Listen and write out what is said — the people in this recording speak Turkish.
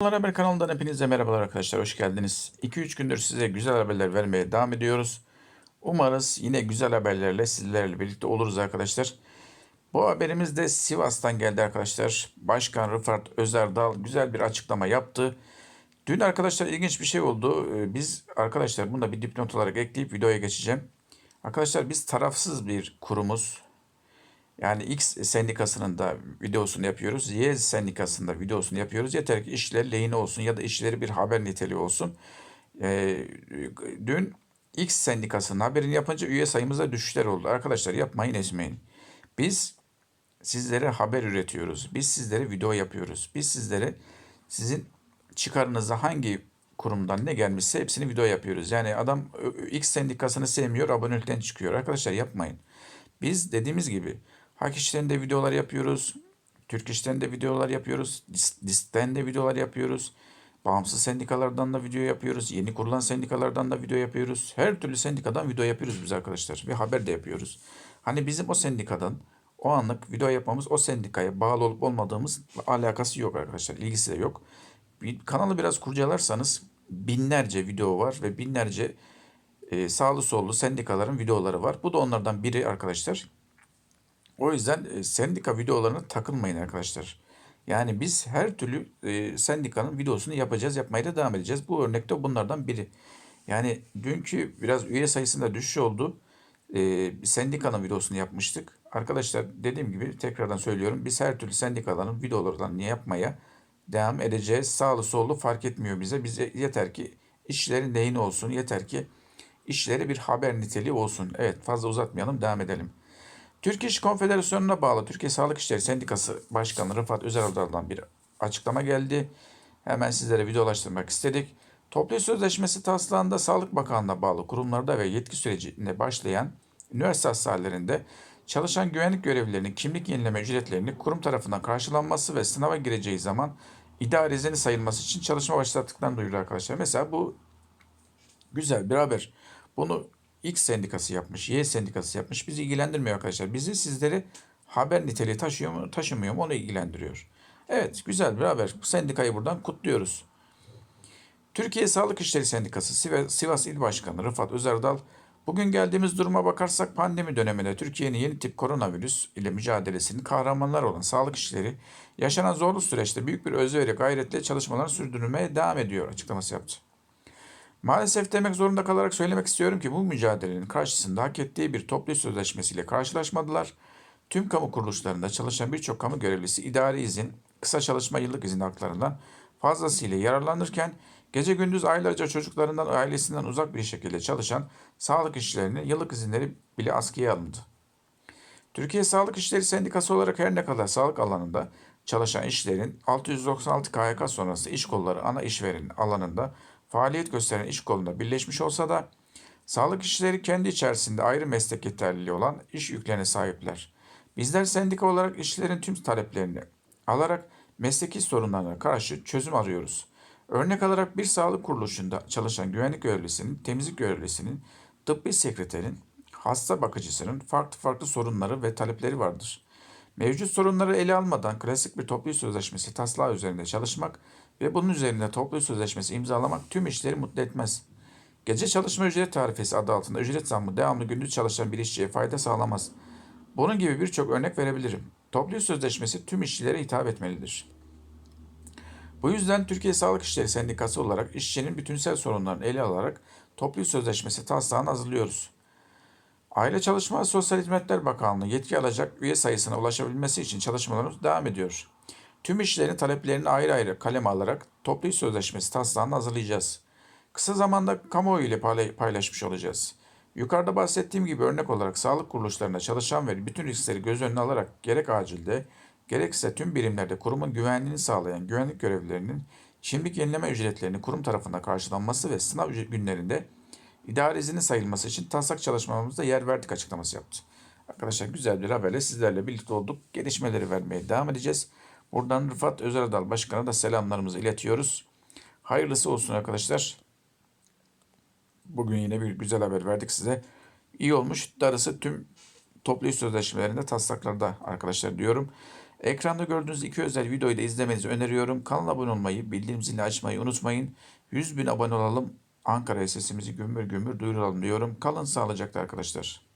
Merhabalar Haber kanalından hepinize merhabalar arkadaşlar. Hoş geldiniz. 2-3 gündür size güzel haberler vermeye devam ediyoruz. Umarız yine güzel haberlerle sizlerle birlikte oluruz arkadaşlar. Bu haberimiz de Sivas'tan geldi arkadaşlar. Başkan Rıfat Özerdal güzel bir açıklama yaptı. Dün arkadaşlar ilginç bir şey oldu. Ee, Biz arkadaşlar bunu da bir dipnot olarak ekleyip videoya geçeceğim. Arkadaşlar biz tarafsız bir kurumuz. Yani X sendikasının da videosunu yapıyoruz. Y sendikasında videosunu yapıyoruz. Yeter ki işler lehine olsun ya da işleri bir haber niteliği olsun. Ee, dün X sendikasının haberini yapınca üye sayımızda düşüşler oldu. Arkadaşlar yapmayın ezmeyin. Biz sizlere haber üretiyoruz. Biz sizlere video yapıyoruz. Biz sizlere sizin çıkarınıza hangi kurumdan ne gelmişse hepsini video yapıyoruz. Yani adam X sendikasını sevmiyor, abonelikten çıkıyor. Arkadaşlar yapmayın. Biz dediğimiz gibi Hak İş'ten de videolar yapıyoruz. Türk İş'ten de videolar yapıyoruz. Dis- DİSK'ten de videolar yapıyoruz. Bağımsız sendikalardan da video yapıyoruz. Yeni kurulan sendikalardan da video yapıyoruz. Her türlü sendikadan video yapıyoruz biz arkadaşlar. Ve haber de yapıyoruz. Hani bizim o sendikadan o anlık video yapmamız o sendikaya bağlı olup olmadığımız alakası yok arkadaşlar. İlgisi de yok. Bir kanalı biraz kurcalarsanız binlerce video var ve binlerce e, sağlı sollu sendikaların videoları var. Bu da onlardan biri arkadaşlar. O yüzden e, sendika videolarına takılmayın arkadaşlar. Yani biz her türlü e, sendikanın videosunu yapacağız, yapmaya da devam edeceğiz. Bu örnekte bunlardan biri. Yani dünkü biraz üye sayısında düşüş oldu. E, sendikanın videosunu yapmıştık. Arkadaşlar dediğim gibi tekrardan söylüyorum. Biz her türlü sendikaların videolarını yapmaya devam edeceğiz. Sağlı sollu fark etmiyor bize. Bize yeter ki işlerin neyine olsun. Yeter ki işleri bir haber niteliği olsun. Evet fazla uzatmayalım devam edelim. Türk İş Konfederasyonu'na bağlı Türkiye Sağlık İşleri Sendikası Başkanı Rıfat Özeral'dan bir açıklama geldi. Hemen sizlere videolaştırmak istedik. Toplu sözleşmesi taslağında Sağlık Bakanlığı'na bağlı kurumlarda ve yetki sürecinde başlayan üniversite hastanelerinde çalışan güvenlik görevlilerinin kimlik yenileme ücretlerinin kurum tarafından karşılanması ve sınava gireceği zaman idare izni sayılması için çalışma başlattıklarını duyuruyor arkadaşlar. Mesela bu Güzel bir haber. Bunu X sendikası yapmış, Y sendikası yapmış. Bizi ilgilendirmiyor arkadaşlar. Bizi sizleri haber niteliği taşıyor mu, taşımıyor mu onu ilgilendiriyor. Evet, güzel bir haber. Bu sendikayı buradan kutluyoruz. Türkiye Sağlık İşleri Sendikası Siva- Sivas İl Başkanı Rıfat Özerdal, bugün geldiğimiz duruma bakarsak pandemi döneminde Türkiye'nin yeni tip koronavirüs ile mücadelesinin kahramanlar olan sağlık işleri yaşanan zorlu süreçte büyük bir özveri gayretle çalışmalarını sürdürmeye devam ediyor açıklaması yaptı. Maalesef demek zorunda kalarak söylemek istiyorum ki bu mücadelenin karşısında hak ettiği bir toplu sözleşmesiyle karşılaşmadılar. Tüm kamu kuruluşlarında çalışan birçok kamu görevlisi idari izin, kısa çalışma yıllık izin haklarından fazlasıyla yararlanırken gece gündüz aylarca çocuklarından ailesinden uzak bir şekilde çalışan sağlık işçilerinin yıllık izinleri bile askıya alındı. Türkiye Sağlık İşleri Sendikası olarak her ne kadar sağlık alanında çalışan işlerin 696 KYK sonrası iş kolları ana işveren alanında faaliyet gösteren iş kolunda birleşmiş olsa da sağlık işçileri kendi içerisinde ayrı meslek yeterliliği olan iş yüklerine sahipler. Bizler sendika olarak işçilerin tüm taleplerini alarak mesleki sorunlarına karşı çözüm arıyoruz. Örnek alarak bir sağlık kuruluşunda çalışan güvenlik görevlisinin, temizlik görevlisinin, tıbbi sekreterin, hasta bakıcısının farklı farklı sorunları ve talepleri vardır. Mevcut sorunları ele almadan klasik bir toplu sözleşmesi taslağı üzerinde çalışmak ve bunun üzerinde toplu sözleşmesi imzalamak tüm işleri mutlu etmez. Gece çalışma ücret tarifesi adı altında ücret zammı devamlı gündüz çalışan bir işçiye fayda sağlamaz. Bunun gibi birçok örnek verebilirim. Toplu sözleşmesi tüm işçilere hitap etmelidir. Bu yüzden Türkiye Sağlık İşleri Sendikası olarak işçinin bütünsel sorunlarını ele alarak toplu sözleşmesi taslağını hazırlıyoruz. Aile Çalışma Sosyal Hizmetler Bakanlığı yetki alacak üye sayısına ulaşabilmesi için çalışmalarımız devam ediyor. Tüm işlerin taleplerini ayrı ayrı kaleme alarak toplu iş sözleşmesi taslağını hazırlayacağız. Kısa zamanda kamuoyu ile payla- paylaşmış olacağız. Yukarıda bahsettiğim gibi örnek olarak sağlık kuruluşlarında çalışan ve bütün riskleri göz önüne alarak gerek acilde gerekse tüm birimlerde kurumun güvenliğini sağlayan güvenlik görevlilerinin kimlik yenileme ücretlerini kurum tarafından karşılanması ve sınav günlerinde idare izni sayılması için taslak çalışmalarımızda yer verdik açıklaması yaptı. Arkadaşlar güzel bir haberle sizlerle birlikte olduk. Gelişmeleri vermeye devam edeceğiz. Buradan Rıfat Özerdal Başkan'a da selamlarımızı iletiyoruz. Hayırlısı olsun arkadaşlar. Bugün yine bir güzel haber verdik size. İyi olmuş. Darısı tüm toplu iş sözleşmelerinde taslaklarda arkadaşlar diyorum. Ekranda gördüğünüz iki özel videoyu da izlemenizi öneriyorum. Kanala abone olmayı, bildirim zilini açmayı unutmayın. 100 bin abone olalım. Ankara'ya sesimizi gümbür gümbür duyuralım diyorum. Kalın sağlıcakla arkadaşlar.